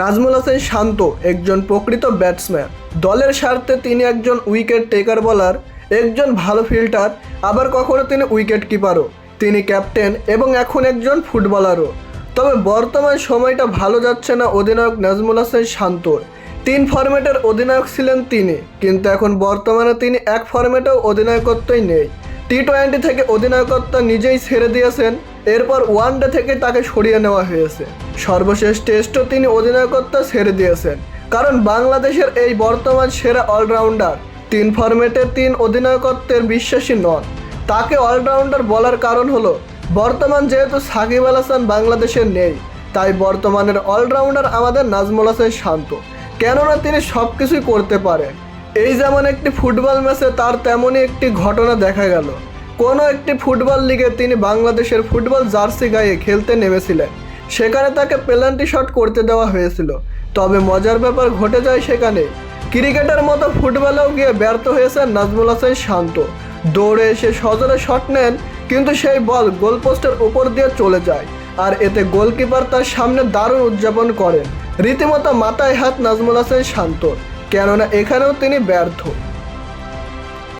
নাজমুল হাসান শান্ত একজন প্রকৃত ব্যাটসম্যান। দলের স্বার্থে তিনি একজন উইকেট টেকার বলার, একজন ভালো ফিল্টার আবার কখনো তিনি উইকেট কিপারও। তিনি ক্যাপ্টেন এবং এখন একজন ফুটবলারও। তবে বর্তমান সময়টা ভালো যাচ্ছে না অধিনায়ক নাজমুল হাসান শান্তর তিন ফরম্যাটের অধিনায়ক ছিলেন তিনি, কিন্তু এখন বর্তমানে তিনি এক ফরম্যাটেও অধিনায়কত্বই নেই। টি টোয়েন্টি থেকে অধিনায়কত্ব নিজেই ছেড়ে দিয়েছেন এরপর ওয়ানডে থেকে তাকে সরিয়ে নেওয়া হয়েছে। সর্বশেষ টেস্টও তিনি অধিনায়কত্ব ছেড়ে দিয়েছেন। কারণ বাংলাদেশের এই বর্তমান সেরা অলরাউন্ডার তিন ফরম্যাটে তিন অধিনায়কত্বের বিশ্বাসী নন। তাকে অলরাউন্ডার বলার কারণ হলো, বর্তমান যেহেতু সাকিব আল হাসান বাংলাদেশের নেই, তাই বর্তমানের অলরাউন্ডার আমাদের নাজমুল হাসান শান্ত। কেননা তিনি সব কিছুই করতে পারেন। এই যেমন একটি ফুটবল ম্যাচে তার তেমনই একটি ঘটনা দেখা গেল। কোনো একটি ফুটবল লিগে তিনি বাংলাদেশের ফুটবল জার্সি গায়ে খেলতে নেমেছিলেন। সেখানে তাকে পেনাল্টি শট করতে দেওয়া হয়েছিল। তবে মজার ব্যাপার ঘটে যায় সেখানে। ক্রিকেটের মতো ফুটবলেও গিয়ে ব্যর্থ হয়েছেন নাজমুল হাসান শান্ত। দৌড়ে এসে সজোরে শট নেন, কিন্তু সেই বল গোলপোস্টের উপর দিয়ে চলে যায় আর এতে গোলকিপার তার সামনে দারুণ উদযাপন করেন। রীতিমতো মাথায় হাত নাজমুল হাসান শান্ত কেননা এখানেও তিনি ব্যর্থ।